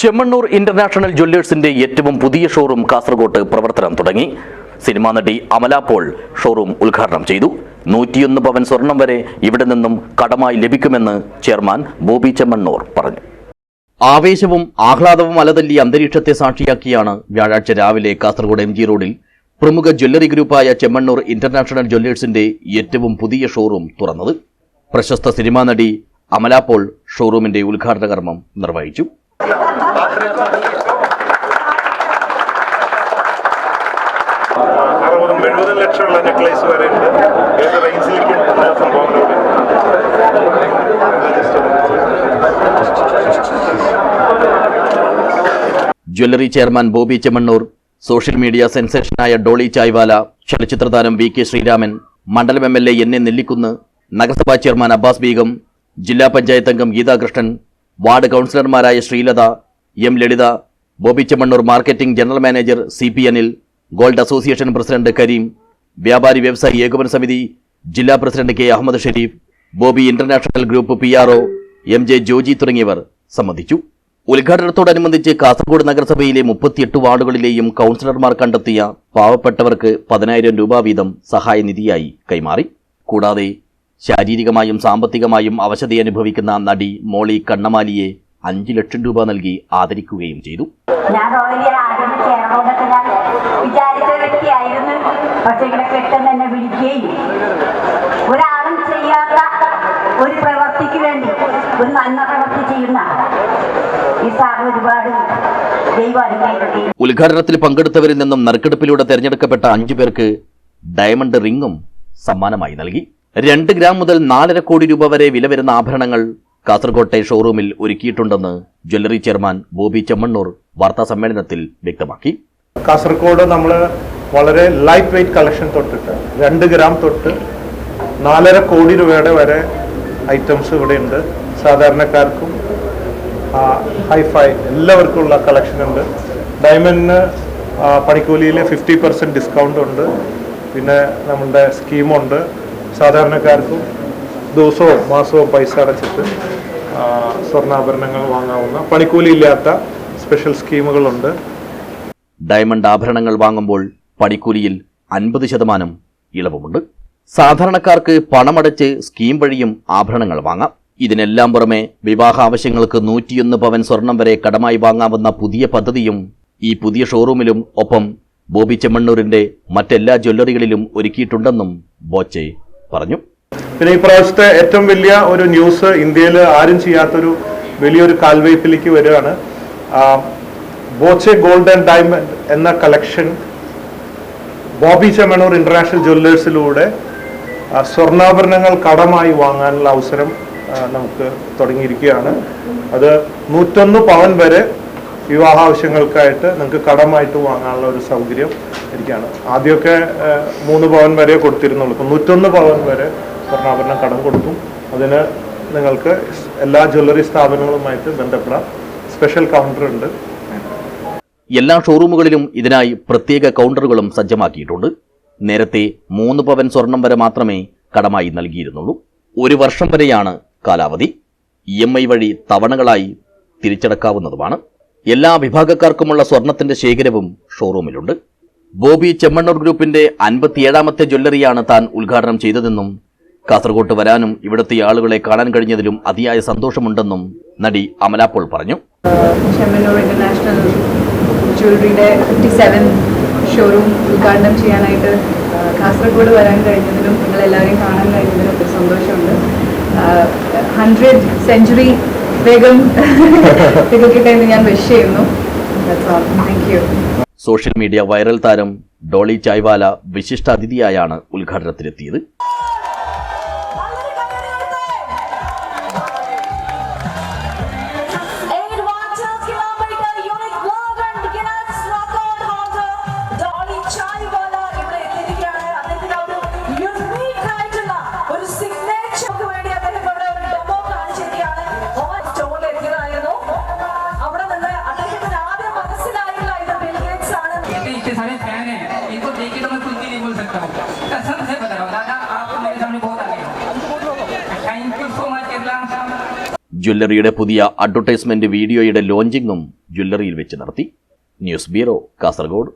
Chemmanur international ജ്വല്ലേഴ്സിന്റെ ഏറ്റവും പുതിയ ഷോറൂം കാസർഗോട്ട് പ്രവർത്തനം തുടങ്ങി. സിനിമാ നടി അമല പോൾ ഷോറൂം ഉദ്ഘാടനം ചെയ്തു. നൂറ്റിയൊന്ന് പവൻ സ്വർണം വരെ ഇവിടെ നിന്നും കടമായി ലഭിക്കുമെന്ന് ചെയർമാൻ ബോബി ചെമ്മണ്ണൂർ പറഞ്ഞു. ആവേശവും ആഹ്ലാദവും അലതല്ലി അന്തരീക്ഷത്തെ സാക്ഷിയാക്കിയാണ് വ്യാഴാഴ്ച രാവിലെ കാസർഗോഡ് എം ജി റോഡിൽ പ്രമുഖ ജ്വല്ലറി ഗ്രൂപ്പായ ചെമ്മണ്ണൂർ ഇന്റർനാഷണൽ ജ്വല്ലേഴ്സിന്റെ ഏറ്റവും പുതിയ ഷോറൂം തുറന്നത്. പ്രശസ്ത സിനിമാ നടി അമല പോൾ ഷോറൂമിന്റെ ഉദ്ഘാടന കർമ്മം നിർവഹിച്ചു. അറുപതും എഴുപതും ലക്ഷമുള്ള നെക്ലേസ് വരെ ഉണ്ട്. ഏത് റേഞ്ചിലേക്ക് സംഭവങ്ങളുണ്ട് jewellery chairman Boby Chemmannur social media സെൻസേഷനായ Dolly Chaiwala ചലച്ചിത്ര താരം വി കെ ശ്രീരാമൻ മണ്ഡലം M L A N A Nellikunnu നഗരസഭാ ചെയർമാൻ അബ്ബാസ് ബീഗം ജില്ലാ പഞ്ചായത്ത് അംഗം ഗീതാകൃഷ്ണൻ വാർഡ് കൗൺസിലർമാരായ Sreelatha M Lalitha Boby marketing general manager C P Anil gold association president Kareem വ്യാപാരി വ്യവസായി ഏകോപന സമിതി ജില്ലാ president K Ahammed Sherif Boby international group P R M J Joji തുടങ്ങിയവർ സംബന്ധിച്ചു. ഉദ്ഘാടനത്തോടനുബന്ധിച്ച് കാസർഗോഡ് നഗരസഭയിലെ മുപ്പത്തിയെട്ട് വാർഡുകളിലെയും കൗൺസിലർമാർ കണ്ടെത്തിയ പാവപ്പെട്ടവർക്ക് പതിനായിരം രൂപ വീതം സഹായനിധിയായി കൈമാറി. കൂടാതെ ശാരീരികമായും സാമ്പത്തികമായും അവശതയനുഭവിക്കുന്ന നടി മോളി കണ്ണമാലിയെ അഞ്ചു ലക്ഷം രൂപ നൽകി ആദരിക്കുകയും ചെയ്തു. ഞാൻ വിചാരിച്ച വ്യക്തിയായിരുന്നു. പക്ഷെ ഇങ്ങനെ പെട്ടെന്ന് എന്നെ വിളിക്കുകയും ഒരാളും ചെയ്യാത്ത ഒരു പ്രവർത്തിക്ക് വേണ്ടി ഒരു നന്മ പ്രവർത്തി ചെയ്യുന്ന ഈ സാർ ഒരുപാട് ഉദ്ഘാടനത്തിൽ പങ്കെടുത്തവരിൽ നിന്നും നറുക്കെടുപ്പിലൂടെ തെരഞ്ഞെടുക്കപ്പെട്ട അഞ്ചു പേർക്ക് ഡയമണ്ട് റിങ്ങും സമ്മാനമായി നൽകി. രണ്ട് ഗ്രാം മുതൽ നാലര കോടി രൂപ വരെ വില വരുന്ന ആഭരണങ്ങൾ കാസർകോട്ടെ ഷോറൂമിൽ ഒരുക്കിയിട്ടുണ്ടെന്ന് ജ്വല്ലറി ചെയർമാൻ ബോബി ചെമ്മണ്ണൂർ വാർത്താ സമ്മേളനത്തിൽ വ്യക്തമാക്കി. കാസർഗോഡ് നമ്മൾ വളരെ ലൈറ്റ് വെയിറ്റ് കളക്ഷൻ തൊട്ടിട്ട് രണ്ട് ഗ്രാം തൊട്ട് നാലര കോടി രൂപയുടെ വരെ ഐറ്റംസ് ഇവിടെ ഉണ്ട്. സാധാരണക്കാർക്കും ഹൈഫൈ എല്ലാവർക്കും ഉള്ള കളക്ഷൻ ഉണ്ട്. ഡയമണ്ടിന് പണിക്കൂലിയിൽ ഫിഫ്റ്റി പെർസെന്റ് ഡിസ്കൗണ്ട് ഉണ്ട്. പിന്നെ നമ്മളുടെ സ്കീമുണ്ട് സാധാരണക്കാർക്കും ദിവസവും മാസവും പൈസ അടച്ചിട്ട് സ്വർണാഭരണങ്ങൾ വാങ്ങാവുന്ന പണിക്കൂലി ഇല്ലാത്ത സ്പെഷ്യൽ സ്കീമുകളുണ്ട്. ഡയമണ്ട് ആഭരണങ്ങൾ വാങ്ങുമ്പോൾ പണിക്കൂലിയിൽ അൻപത് ശതമാനം ഇളവുമുണ്ട്. സാധാരണക്കാർക്ക് പണമടച്ച് സ്കീം വഴിയും ആഭരണങ്ങൾ വാങ്ങാം. ഇതിനെല്ലാം പുറമെ വിവാഹ ആവശ്യങ്ങൾക്ക് നൂറ്റിയൊന്ന് പവൻ സ്വർണം വരെ കടമായി വാങ്ങാവുന്ന പുതിയ പദ്ധതിയും ഈ പുതിയ ഷോറൂമിലും ഒപ്പം ബോബി ചെമ്മണ്ണൂരിന്റെ മറ്റെല്ലാ ജ്വല്ലറികളിലും ഒരുക്കിയിട്ടുണ്ടെന്നും ബോച്ചെ പറഞ്ഞു. പിന്നെ ഈ പ്രാവശ്യത്തെ ഏറ്റവും വലിയ ഒരു ന്യൂസ് ഇന്ത്യയിൽ ആരും ചെയ്യാത്തൊരു വലിയൊരു കാൽവയ്പിലേക്ക് വരികയാണ്. ബോച്ചെ ഗോൾഡ് ആൻഡ് ഡയമണ്ട് എന്ന കളക്ഷൻ ബോബി ചെമ്മണൂർ ഇന്റർനാഷണൽ ജ്വല്ലേഴ്സിലൂടെ സ്വർണാഭരണങ്ങൾ കടമായി വാങ്ങാനുള്ള അവസരം നമുക്ക് തുടങ്ങിയിരിക്കുകയാണ്. അത് നൂറ്റൊന്ന് പവൻ വരെ വിവാഹ ആവശ്യങ്ങൾക്കായിട്ട് നിങ്ങൾക്ക് കടമായിട്ട് വാങ്ങാനുള്ള ഒരു സൗകര്യം ഇരിക്കുകയാണ്. ആദ്യമൊക്കെ മൂന്ന് പവൻ വരെ കൊടുത്തിരുന്നുള്ളൂ. ഇപ്പം നൂറ്റൊന്ന് പവൻ വരെ സ്വർണാഭരണം കടം കൊടുത്തു. അതിന് നിങ്ങൾക്ക് എല്ലാ ജ്വല്ലറി സ്ഥാപനങ്ങളുമായിട്ട് ബന്ധപ്പെടാം. സ്പെഷ്യൽ കൗണ്ടർ ഉണ്ട്. എല്ലാ ഷോറൂമുകളിലും ഇതിനായി പ്രത്യേക കൗണ്ടറുകളും സജ്ജമാക്കിയിട്ടുണ്ട്. നേരത്തെ മൂന്ന് പവൻ സ്വർണം വരെ മാത്രമേ കടമായി നൽകിയിരുന്നുള്ളൂ. ഒരു വർഷം വരെയാണ് കാലാവധി. ഇ എം ഐ വഴി തവണകളായി തിരിച്ചടക്കാവുന്നതുമാണ്. എല്ലാ വിഭാഗക്കാർക്കുമുള്ള സ്വർണത്തിന്റെ ശേഖരവും ഷോറൂമിലുണ്ട് ബോബി ചെമ്മണ്ണൂർ ഗ്രൂപ്പിന്റെ അൻപത്തിയേഴാമത്തെ ജ്വല്ലറിയാണ് താൻ ഉദ്ഘാടനം ചെയ്തതെന്നും കാസർഗോട്ട് വരാനും ഇവിടുത്തെ ആളുകളെ കാണാൻ കഴിഞ്ഞതിലും അതിയായ സന്തോഷമുണ്ടെന്നും നടി അമലാപ്പോൾ പറഞ്ഞു. ഇന്റർനാഷണൽ ജ്വല്ലറിയുടെ ഫിഫ്റ്റി സെവൻ ഷോറൂം ഉദ്ഘാടനം ചെയ്യാനായിട്ട് കാസർഗോഡ് വരാൻ കഴിഞ്ഞതിലും നിങ്ങളെല്ലാവരെയും കാണാൻ കഴിഞ്ഞതിലും ഒത്തിരി സന്തോഷമുണ്ട്. ഹൺഡ്രഡ് സെഞ്ചുറി വേഗം തികക്കട്ടെ എന്ന് ഞാൻ വിഷ് ചെയ്യുന്നു. Thank you social media viral താരം ഡോളി ചായ്വാല വിശിഷ്ടാതിഥിയായാണ് ഉദ്ഘാടനത്തിലെത്തിയത് ജ്വല്ലറിയുടെ പുതിയ അഡ്വർടൈസ്മെന്റ് വീഡിയോയുടെ ലോഞ്ചിങ്ങും ജ്വല്ലറിയിൽ വെച്ച് നടത്തി. News bureau Kasaragod.